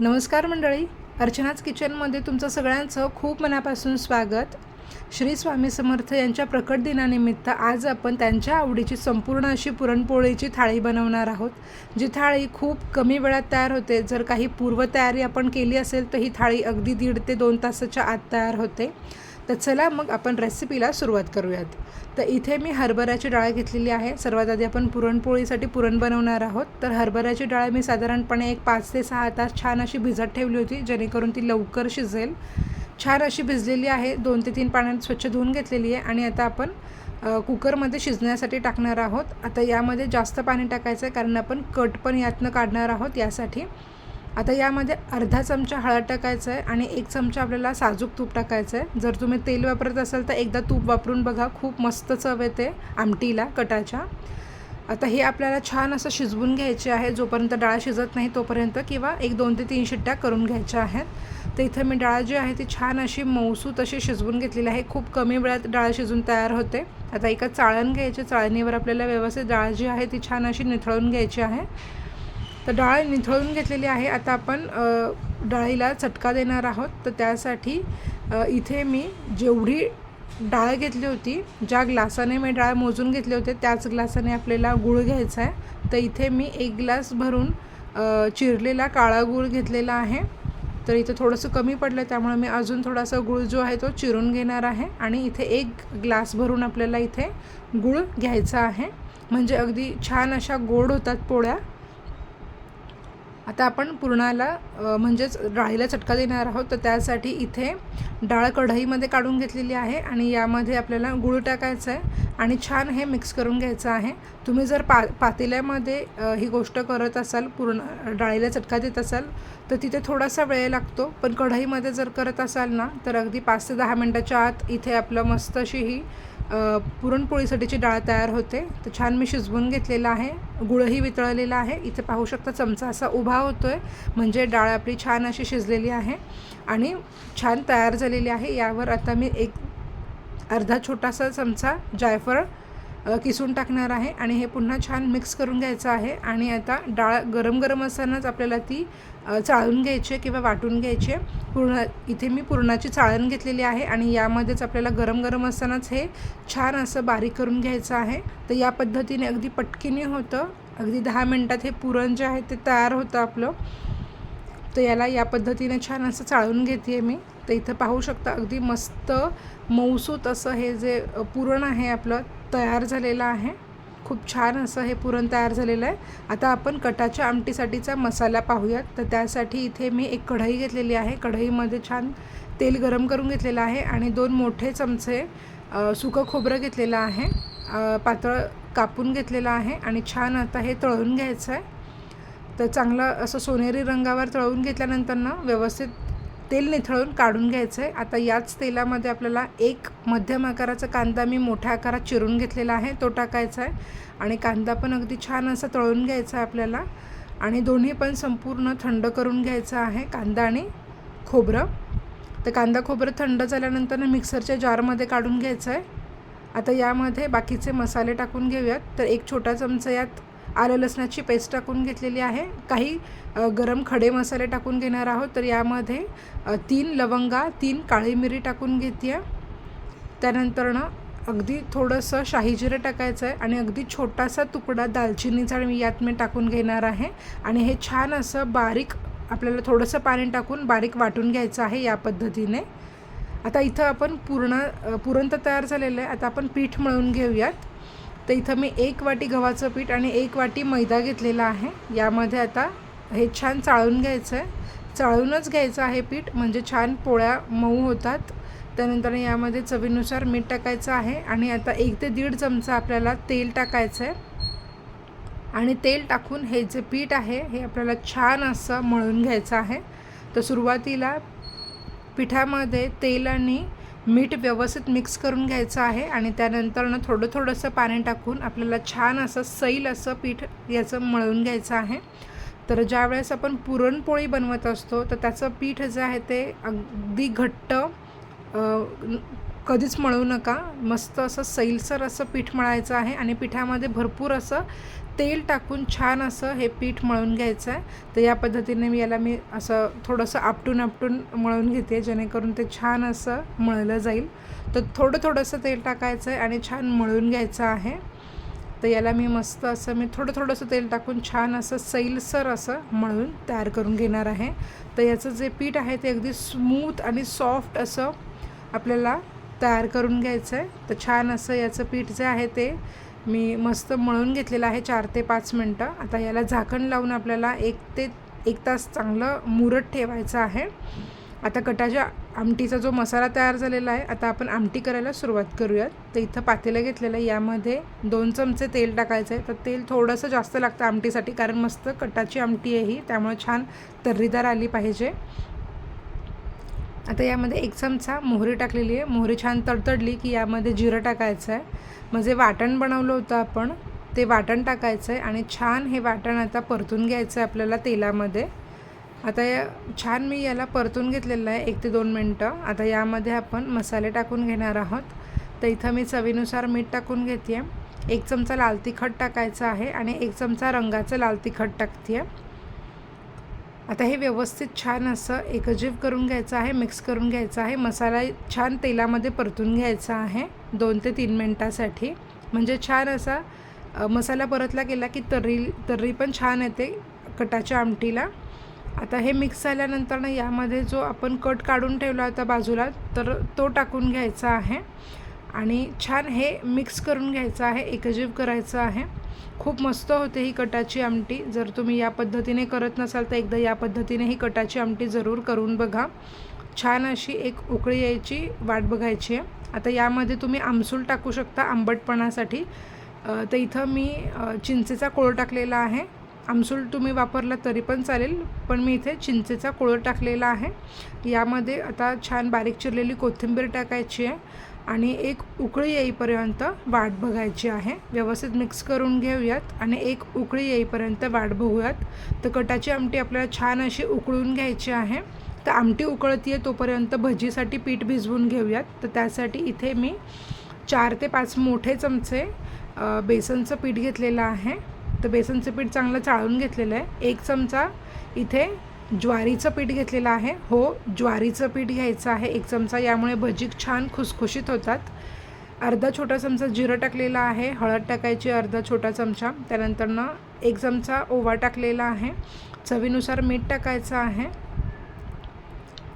नमस्कार मंडळी. अर्चनाच किचनमध्ये तुमचं सगळ्यांचं खूप मनापासून स्वागत. श्री स्वामी समर्थ यांच्या प्रकट दिनानिमित्त आज आपण त्यांच्या आवडीची संपूर्ण अशी पुरणपोळीची थाळी बनवणार आहोत. जी थाळी खूप कमी वेळात तयार होते. जर काही पूर्वतयारी आपण केली असेल तर ही थाळी अगदी दीड ते दोन तासाच्या आत तयार होते. तर चला मग आपण रेसिपीला सुरुवात करूयात. तर इथे मी हरभऱ्याची डाळ घेतलेली आहे. सर्वात आधी आपण पुरणपोळीसाठी पुरण बनवणार आहोत. तर हरभऱ्याची डाळ मी साधारणपणे एक पाच ते सहा तास छान अशी भिजत ठेवली होती जेणेकरून ती लवकर शिजेल. छान अशी भिजलेली आहे. दोन ते तीन पाण्यात स्वच्छ धुवून घेतलेली आहे आणि आता आपण कुकरमध्ये शिजण्यासाठी टाकणार आहोत. आता यामध्ये जास्त पाणी टाकायचं आहे कारण आपण कट पण यातनं काढणार आहोत यासाठी. आता यामध्ये अर्धा चमचा हळद टाकायचं आहे आणि एक चमचा आपल्याला साजूक तूप टाकायचं आहे. जर तुम्ही तेल वापरत असाल तर एकदा तूप वापरून बघा. खूप मस्त चव येते आमटीला कटाच्या. आता हे आपल्याला छान असं शिजवून घ्यायचे आहे. जोपर्यंत डाळ शिजत नाही तोपर्यंत किंवा एक दोन ते तीन शिट्ट्या करून घ्यायच्या आहेत. तर इथं मी डाळ जी आहे ती छान अशी मऊसूत अशी शिजवून घेतलेली आहे. खूप कमी वेळात डाळ शिजून तयार होते. आता एका चाळण घ्यायची. चाळणीवर आपल्याला व्यवस्थित डाळ जी आहे ती छान अशी निथळून घ्यायची आहे. तर डाळ निथळून घेतलेली आहे. आता आपण डाळीला चटका देणार आहोत. तर त्यासाठी इथे मी जेवढी डाळ घेतली होती ज्या ग्लासाने मी डाळ मोजून घेतले होते त्याच ग्लासाने आपल्याला गूळ घ्यायचा आहे. तर इथे मी एक ग्लास भरून चिरलेला काळा गूळ घेतलेला आहे. तर इथे थोडंसं कमी पडलं त्यामुळे मी अजून थोडासा गूळ जो आहे तो चिरून घेणार आहे. आणि इथे एक ग्लास भरून आपल्याला इथे गूळ घ्यायचा आहे. म्हणजे अगदी छान अशा गोड होतात पोळ्या. आता आपण पुरणाला म्हणजेच डाळीला चटका देणार आहोत. तर त्यासाठी इथे डाळ कढईमध्ये काढून घेतलेली आहे आणि यामध्ये आपल्याला गूळ टाकायचं आहे आणि छान हे मिक्स करून घ्यायचं आहे. तुम्ही जर पा पातेल्यामध्ये ही गोष्ट करत असाल पूर्ण डाळीला चटका देत असाल तर तिथे थोडासा वेळ लागतो. पण कढईमध्ये जर करत असाल ना तर अगदी पाच ते दहा मिनटाच्या आत इथे आपलं मस्त अशी ही पुरणपोळीसाठीची डाळ तयार होते. तर छान मी शिजवून घेतलेला आहे. गुळही वितळलेला आहे. इथे पाहू शकता चमचा असा उभा होतो आहे म्हणजे डाळ आपली छान अशी शिजलेली आहे आणि छान तयार झालेली आहे. यावर आता मी एक अर्धा छोटासा चमचा जायफळ किसून टाकणार आहे आणि हे पुन्हा छान मिक्स करून घ्यायचं आहे आणि आता डाळ गरम गरम असतानाच आपल्याला ती चाळून घ्यायची आहे किंवा वाटून घ्यायची पूर्ण इथे मी पुरणाची चाळण घेतलेली आहे आणि यामध्येच आपल्याला गरम गरम असतानाच हे छान असं बारीक करून घ्यायचं आहे. तर या पद्धतीने अगदी पटकीने होतं. अगदी दहा मिनटात हे पुरण जे आहे ते तयार होतं आपलं. तर याला या पद्धतीने छान असं चाळून घेते मी. तर इथं पाहू शकता अगदी मस्त मऊसूत असं हे जे पुरण आहे आपलं तयार झालेलं आहे. खूप छान असं हे पुरण तयार झालेलं आहे. आता आपण कटाच्या आमटीसाठीचा मसाला पाहूयात. तर त्यासाठी इथे मी एक कढई घेतलेली आहे. कढईमध्ये छान तेल गरम करून घेतलेलं आहे आणि दोन मोठे चमचे सुकं खोबरं घेतलेलं आहे. पातळ कापून घेतलेलं आहे आणि छान आता हे तळून घ्यायचं आहे. तर चांगलं असं सोनेरी रंगावर तळून घेतल्यानंतर ना व्यवस्थित तेल निथळून काढून घ्यायचं आहे आता याच तेलामध्ये आपल्याला एक मध्यम आकाराचा कांदा मी मोठ्या आकारात चिरून घेतलेला आहे तो टाकायचा आहे आणि कांदा पण अगदी छान असा तळून घ्यायचा आहे आपल्याला. आणि दोन्ही पण संपूर्ण थंड करून घ्यायचं आहे कांदा आणि खोबरं. तर कांदा खोबरं थंड झाल्यानंतर मिक्सरच्या जारमध्ये काढून घ्यायचं आहे आता यामध्ये बाकीचे मसाले टाकून घेऊयात. तर एक छोटा चमचा यात आलं लसणाची पेस्ट टाकून घेतलेली आहे. काही गरम खडे मसाले टाकून घेणार आहोत. तर यामध्ये तीन लवंगा तीन काळी मिरी टाकून घेते त्यानंतर ना अगदी थोडंसं शाही जिरं टाकायचं आहे आणि अगदी छोटासा तुकडा दालचिनीचा मी यात मी टाकून घेणार आहे. आणि हे छान असं बारीक आपल्याला थोडंसं पाणी टाकून बारीक वाटून घ्यायचं आहे या पद्धतीने. आता इथं आपण पूर्ण पुरण तर तयार झालेलं आहे. आता आपण पीठ मळून घेऊयात. तर इथं मी एक वाटी गव्हाचं पीठ आणि एक वाटी मैदा घेतलेला आहे. यामध्ये आता हे छान चाळून घ्यायचं आहे चाळूनच घ्यायचं आहे पीठ म्हणजे छान पोळ्या मऊ होतात. त्यानंतर यामध्ये चवीनुसार मीठ टाकायचं आहे आणि आता एक ते दीड चमचा आपल्याला तेल टाकायचं आहे आणि तेल टाकून हे जे पीठ आहे हे आपल्याला छान असं मळून घ्यायचं आहे. तर सुरुवातीला पिठामध्ये तेल आणि मीठ व्यवस्थित मिक्स करून घ्यायचं आहे आणि त्यानंतर ना थोडं थोडंसं पाणी टाकून आपल्याला छान असं सैल असं पीठ याचं मळून घ्यायचं आहे. तर ज्यावेळेस आपण पुरणपोळी बनवत असतो तर त्याचं पीठ जे आहे ते अगदी घट्ट कधीच मळू नका. मस्त असं सैलसर असं पीठ मळायचं आहे आणि पिठामध्ये भरपूर असं तेल टाकून छान असं हे पीठ मळून घ्यायचं आहे. तर या पद्धतीने मी याला मी असं थोडंसं आपटून आपटून मळून घेते जेणेकरून ते छान असं मळलं जाईल. तर थोडं थोडंसं तेल टाकायचं आहे आणि छान मळून घ्यायचं आहे. तर याला मी मस्त असं मी थोडं थोडंसं तेल टाकून छान असं सैलसर असं मळून तयार करून घेणार आहे. तर याचं जे पीठ आहे ते अगदी स्मूथ आणि सॉफ्ट असं आपल्याला तयार करून घ्यायचं आहे. तर छान असं याचं पीठ जे आहे ते मी मस्त मळून घेतलेलं आहे चार ते पाच मिनटं. आता याला झाकण लावून आपल्याला एक ते एक तास चांगलं मुरत ठेवायचं आहे. आता कटाच्या आमटीचा जो मसाला तयार झालेला आहे आता आपण आमटी करायला सुरुवात करूयात. तर इथं पातेलं घेतलेलं आहे. यामध्ये दोन चमचे तेल टाकायचं आहे तर तेल थोडंसं जास्त लागतं आमटीसाठी कारण मस्त कटाची आमटी आहे ही. त्यामुळे छान तर्रीदार आली पाहिजे. आता यामध्ये एक चमचा मोहरी टाकलेली आहे. मोहरी छान तडतडली की यामध्ये जिरं टाकायचं आहे. मग जे वाटण बनवलं होतं आपण ते वाटण टाकायचं आहे आणि छान हे वाटण आता परतून घ्यायचं आहे आपल्याला तेलामध्ये. आता या छान मी याला परतून घेतलेलं आहे एक ते दोन मिनटं. आता यामध्ये आपण मसाले टाकून घेणार आहोत. तर इथं मी चवीनुसार मीठ टाकून घेते. आहे एक चमचा लाल तिखट टाकायचं आहे आणि एक चमचा रंगाचं लाल तिखट टाकते. आहे आता हे व्यवस्थित छान असं एकजीव करून घ्यायचं आहे मिक्स करून घ्यायचं आहे. मसाला छान तेलामध्ये परतून घ्यायचा आहे दोन ते तीन मिनटासाठी. म्हणजे छान असा मसाला परतला गेला की तर्री तर्री पण छान येते कटाच्या आमटीला. आता हे मिक्स झाल्यानंतर ना यामध्ये जो आपण कट काढून ठेवला होता बाजूला तर तो टाकून घ्यायचा आहे. आणि छान हे मिक्स करून घ्यायचं आहे एकजीव करायचं आहे. खूप मस्त होते ही कटाची आमटी. जर तुम्ही या पद्धतीने करत नसाल तर एकदा या पद्धतीने ही कटाची आमटी जरूर करून बघा. छान अशी एक उकळी यायची वाट बघायची आहे. आता यामध्ये तुम्ही आमसूल टाकू शकता आंबटपणासाठी. तर इथं मी चिंचेचा कोळ टाकलेला आहे. आमसूल तुम्ही वापरला तरी पण चालेल पण मी इथे चिंचेचा कोळ टाकलेला आहे. यामध्ये आता छान बारीक चिरलेली कोथिंबीर टाकायची आहे. आणि एक उकळी येईपर्यंत वाट बघायची आहे. व्यवस्थित मिक्स करून घेऊयात आणि एक उकळी येईपर्यंत वाट बघूयात. तर कटाची आमटी आपल्याला छान अशी उकळून घ्यायची आहे. तर आमटी उकळती आहे तोपर्यंत भजीसाठी पीठ भिजवून घेऊयात. तर त्यासाठी इथे मी चार ते पाच मोठे चमचे बेसनचं पीठ घेतलेलं आहे. तर बेसनचं पीठ चांगलं चाळून घेतलेलं आहे. एक चमचा इथे ज्वारीचं पीठ घेतलेलं आहे. हो ज्वारीचं पीठ घ्यायचं आहे एक चमचा. यामुळे भजी छान खुसखुशीत होतात. अर्धा छोटा चमचा जिरं टाकलेला आहे. हळद टाकायची अर्धा छोटा चमचा. त्यानंतरनं एक चमचा ओवा टाकलेला आहे. चवीनुसार मीठ टाकायचं आहे.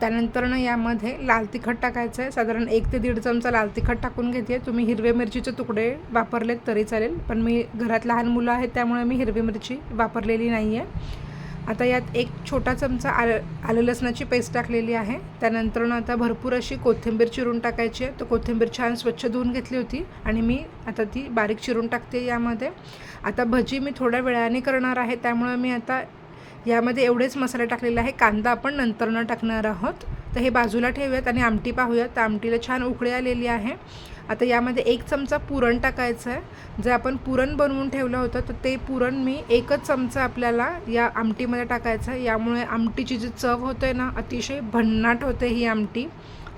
त्यानंतरनं यामध्ये लाल तिखट टाकायचं आहे. साधारण एक ते दीड चमचा लाल तिखट टाकून घेते. तुम्ही हिरवे मिरचीचे तुकडे वापरलेत तरी चालेल. पण मी घरात लहान मुलं आहेत त्यामुळे मी हिरवी मिरची वापरलेली नाही आहे आता यात एक छोटा चमचा आल आलं लसणाची पेस्ट टाकलेली आहे. त्यानंतरनं आता भरपूर अशी कोथिंबीर चिरून टाकायची आहे. तर कोथिंबीर छान स्वच्छ धुवून घेतली होती आणि मी आता ती बारीक चिरून टाकते यामध्ये. आता भजी मी थोड्या वेळाने करणार आहे. त्यामुळे मी आता यामध्ये एवढेच मसाले टाकलेले आहे. कांदा आपण नंतरनं टाकणार आहोत. तर हे बाजूला ठेवूयात आणि आमटी पाहूयात. तर आमटीला छान उकळी आलेली आहे. आता यामध्ये एक चमचा पुरण टाकायचं आहे. जे आपण पुरण बनवून ठेवलं होतं तर ते पुरण मी एकच चमचा आपल्याला या आमटीमध्ये टाकायचं आहे. यामुळे आमटीची जी चव होते ना अतिशय भन्नाट होते ही आमटी.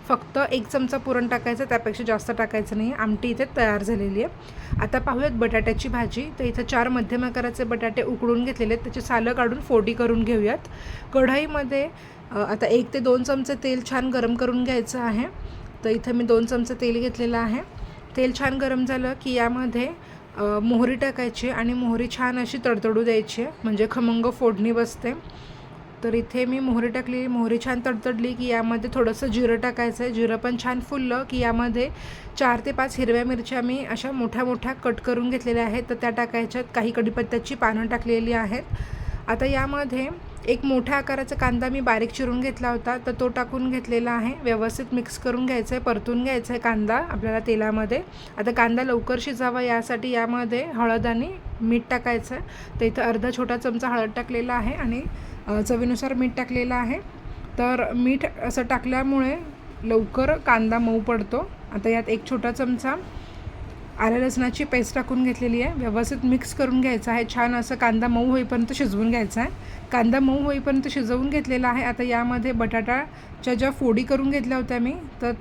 फक्त एक चमचा पुरण टाकायचं त्यापेक्षा जास्त टाकायचं नाही आमटी इथे तयार झालेली आहे. आता पाहूयात बटाट्याची भाजी. तर इथं चार मध्यम आकाराचे बटाटे उकडून घेतलेले आहेत. त्याची सालं काढून फोडी करून घेऊयात. कढईमध्ये आता एक ते दोन चमचे तेल छान गरम करून घ्यायचं आहे. तर इथं मी दोन चमचे तेल घेतलेलं आहे. तेल छान गरम झालं की यामध्ये मोहरी टाकायची आणि मोहरी छान अशी तडतडू द्यायची म्हणजे खमंग फोडणी बसते. तर इथे मी मोहरी टाकली मोहरी छान तडतडली की यामध्ये थोडंसं जिरं टाकायचं आहे. जिरं पण छान फुललं की यामध्ये चार ते पाच हिरव्या मिरच्या मी अशा मोठ्या मोठ्या कट करून घेतलेल्या आहेत. तर त्या टाकायच्यात काही कडीपत्त्याची पानं टाकलेली आहेत. आता यामध्ये एक मोठ्या आकाराचा कांदा मी बारीक चिरून घेतला होता तर तो टाकून घेतलेला आहे. व्यवस्थित मिक्स करून घ्यायचं आहे परतून घ्यायचं आहे कांदा आपल्याला तेलामध्ये. आता कांदा लवकर शिजावा यासाठी यामध्ये हळद आणि मीठ टाकायचं आहे तर इथं अर्धा छोटा चमचा हळद टाकलेला आहे आणि चवीनुसार मीठ टाकलेलं आहे. तर मीठ असं टाकल्यामुळे लवकर कांदा मऊ पडतो. आता यात एक छोटा चमचा आल्या लसणाची पेस्ट टाकून घेतलेली आहे. व्यवस्थित मिक्स करून घ्यायचं आहे. छान असं कांदा मऊ होईपर्यंत शिजवून घ्यायचा आहे. कांदा मऊ होईपर्यंत शिजवून घेतलेला आहे. आता यामध्ये बटाटाच्या ज्या फोडी करून घेतल्या होत्या मी तर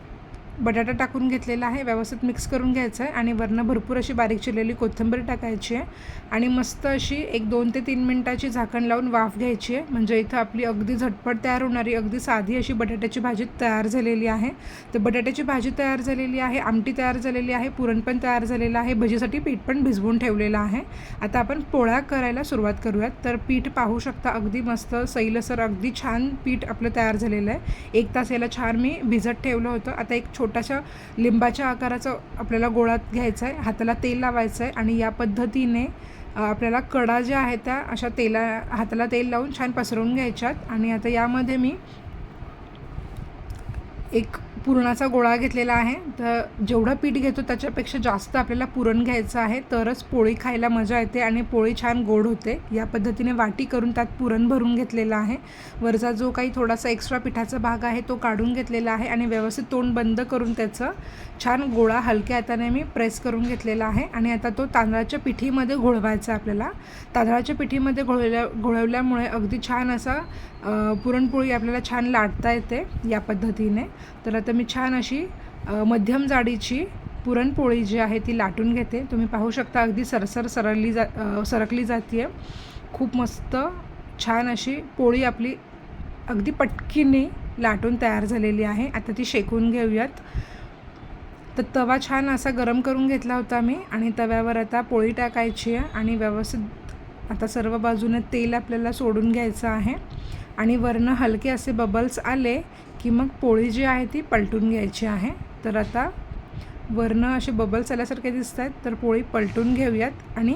बटाटा टाकून घेतलेला आहे व्यवस्थित मिक्स करून घ्यायचं आहे आणि वरनं भरपूर अशी बारीक चिरलेली कोथिंबीर टाकायची आहे. आणि मस्त अशी एक दोन ते तीन मिनटाची झाकण लावून वाफ घ्यायची आहे. म्हणजे इथं आपली अगदी झटपट तयार होणारी अगदी साधी अशी बटाट्याची भाजी तयार झालेली आहे. तर बटाट्याची भाजी तयार झालेली आहे आमटी तयार झालेली आहे पुरण पण तयार झालेलं आहे भजीसाठी पीठ पण भिजवून ठेवलेलं आहे. आता आपण पोळ्या करायला सुरुवात करूयात. तर पीठ पाहू शकता अगदी मस्त सैलसर अगदी छान पीठ आपलं तयार झालेलं आहे. एक तास याला छान मी भिजत ठेवलं होतं. आता एक छोट्याशा लिंबाच्या आकाराचं आपल्याला गोळात घ्यायचं आहे हाताला तेल लावायचं आहे आणि या पद्धतीने आपल्याला कडा ज्या आहेत त्या अशा तेला हाताला तेल लावून छान पसरवून घ्यायच्यात. आणि आता यामध्ये मी एक पुरणाचा गोळा घेतलेला आहे. तर जेवढं पीठ घेतो त्याच्यापेक्षा जास्त आपल्याला पुरण घ्यायचं आहे. तरच पोळी खायला मजा येते आणि पोळी छान गोड होते. या पद्धतीने वाटी करून त्यात पुरण भरून घेतलेलं आहे. वरचा जो काही थोडासा एक्स्ट्रा पिठाचा भाग आहे तो काढून घेतलेला आहे आणि व्यवस्थित तोंड बंद करून त्याचं छान गोळा हलक्या हाताने मी प्रेस करून घेतलेला आहे. आणि आता तो तांदळाच्या पिठीमध्ये घोळवायचा आपल्याला. तांदळाच्या पिठीमध्ये घोळल्या घोळवल्यामुळे अगदी छान असा पुरणपोळी आपल्याला छान लाटता येते या पद्धतीने. तर आता मी छान अशी मध्यम जाडीची पुरणपोळी जी आहे ती लाटून घेते. तुम्ही पाहू शकता अगदी सरसर सरळली जा सरकली जाते खूप मस्त छान अशी पोळी आपली अगदी पटकीने लाटून तयार झालेली आहे. आता ती शेकून घेऊयात. तर तवा छान असा गरम करून घेतला होता मी आणि तव्यावर आता पोळी टाकायची आहे आणि व्यवस्थित आता सर्व बाजूने तेल आपल्याला सोडून घ्यायचं आहे. आणि वरनं हलके असे बबल्स आले की मग पोळी जी आहे ती पलटून घ्यायची आहे. तर आता वरनं असे बबल्स आल्यासारखे दिसत आहेत तर पोळी पलटून घेऊयात आणि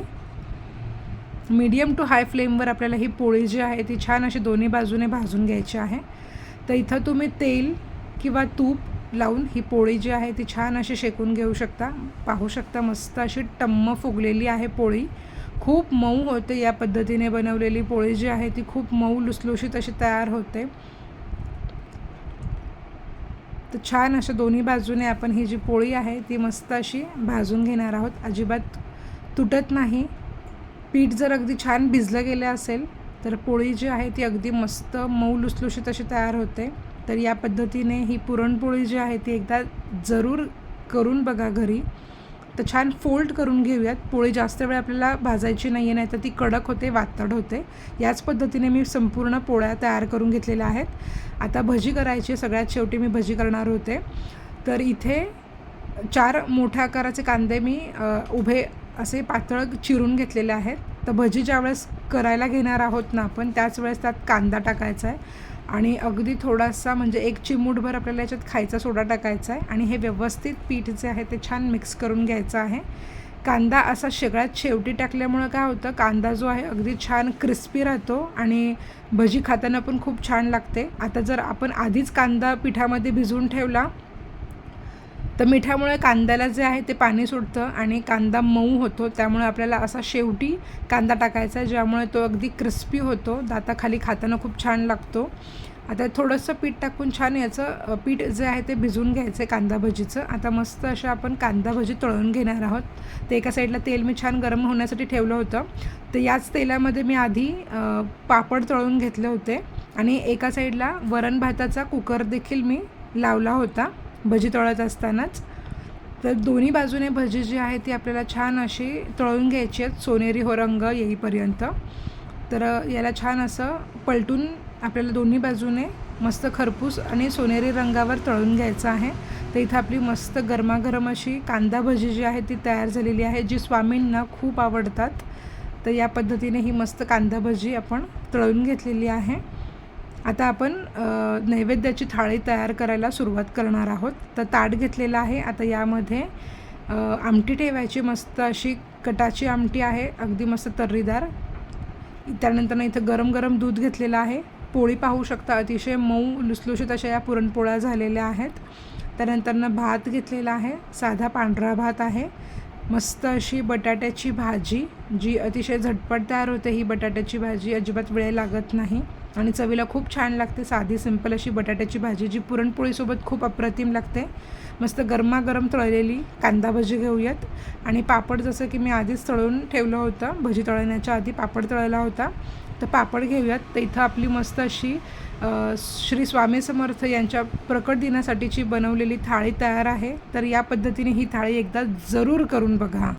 मीडियम टू हाय फ्लेमवर आपल्याला ही पोळी जी आहे ती छान अशी दोन्ही बाजूने भाजून घ्यायची आहे. तर इथं तुम्ही तेल किंवा तूप लावून ही पोळी जी आहे ती छान अशी शेकून घेऊ शकता. पाहू शकता मस्त अशी टम्म फुगलेली आहे पोळी. खूप मऊ होते या पद्धतीने बनवलेली पोळी जी आहे ती खूप मऊ लुसलुशीत अशी तयार होते. तर छान अशा दोन्ही बाजूने आपण ही जी पोळी आहे ती मस्त अशी भाजून घेणार आहोत. अजिबात तुटत नाही. पीठ जर अगदी छान भिजलं गेलं असेल तर पोळी जी आहे ती अगदी मस्त मऊ लुसलुशीत अशी तयार होते. तर या पद्धतीने ही पुरणपोळी जी आहे ती एकदा जरूर करून बघा घरी. तर छान फोल्ड करून घेऊयात. पोळी जास्त वेळ आपल्याला भाजायची नाही आहे नाही तर ती कडक होते वातड होते. याच पद्धतीने मी संपूर्ण पोळ्या तयार करून घेतलेल्या आहेत. आता भजी करायची सगळ्यात शेवटी मी भजी करणार होते. तर इथे चार मोठ्या आकाराचे कांदे मी उभे असे पातळ चिरून घेतलेले आहेत. तर भजी ज्यावेळेस करायला घेणार आहोत ना आपण त्याच वेळेस त्यात कांदा टाकायचा आहे. आणि अगदी थोडासा म्हणजे एक चिमूटभर आपल्याला याच्यात खायचा सोडा टाकायचा आहे आणि हे व्यवस्थित पीठ जे आहे ते छान मिक्स करून घ्यायचं आहे. कांदा असा सगळ्यात शेवटी टाकल्यामुळं काय होतं कांदा जो आहे अगदी छान क्रिस्पी राहतो आणि भजी खाताना पण खूप छान लागते. आता जर आपण आधीच कांदा पिठामध्ये भिजवून ठेवला तर मिठामुळे कांद्याला जे आहे ते पाणी सुटतं आणि कांदा मऊ होतो. त्यामुळे आपल्याला असा शेवटी कांदा टाकायचा आहे ज्यामुळे तो अगदी क्रिस्पी होतो. दाताखाली खाताना खूप छान लागतो. आता थोडंसं पीठ टाकून छान याचं पीठ जे आहे ते भिजवून घ्यायचं आहे कांदा भजीचं. आता मस्त अशा आपण कांदा भजी तळून घेणार आहोत. ते एका साईडला तेल मी छान गरम होण्यासाठी ठेवलं होतं. तर याच तेलामध्ये मी आधी पापड तळून घेतले होते. आणि एका साईडला वरण भाताचा कुकर देखील मी लावला होता. भजी तळत असतानाच. तर दोन्ही बाजूने भजी जी आहे ती आपल्याला छान अशी तळून घ्यायची आहेत. सोनेरी हो रंग येईपर्यंत. तर याला छान असं पलटून आपल्याला दोन्ही बाजूने मस्त खरपूस आणि सोनेरी रंगावर तळून घ्यायचं आहे. तर इथं आपली मस्त गरमागरम अशी कांदा भजी जी आहे ती तयार झालेली आहे जी स्वामींना खूप आवडतात. तर या पद्धतीने ही मस्त कांदा भजी आपण तळून घेतलेली आहे. आता आपण नैवेद्याची थाळी तयार करायला सुरुवात करणार आहोत. तर ताट घेतलेलं आहे. आता यामध्ये आमटी ठेवायची मस्त अशी कटाची आमटी आहे. अगदी मस्त तर्रीदार. त्यानंतर इथं गरम गरम दूध घेतलेलं आहे. पोळी पाहू शकता. अतिशय मऊ लुसलुशीत अशा या पुरणपोळ्या झालेल्या आहेत. त्यानंतरनं भात घेतलेला आहे. साधा पांढरा भात आहे. मस्त अशी बटाट्याची भाजी जी अतिशय झटपट तयार होते. ही बटाट्याची भाजी अजिबात वेळ लागत नाही. आणि चवीला खूप छान लागते. साधी सिंपल अशी बटाट्याची भाजी जी पुरणपोळीसोबत खूप अप्रतिम लागते. मस्त गरमागरम तळलेली कांदा भजी घेऊयात. आणि पापड जसं की मी आधीच तळून ठेवलं होतं भजी तळण्याच्या आधी पापड तळला होता. तर पापड घेऊयात. तर इथं आपली मस्त अशी श्री स्वामी समर्थ यांच्या प्रकट दिनासाठीची बनवलेली थाळी तयार आहे. तर या पद्धतीने ही थाळी एकदा जरूर करून बघा.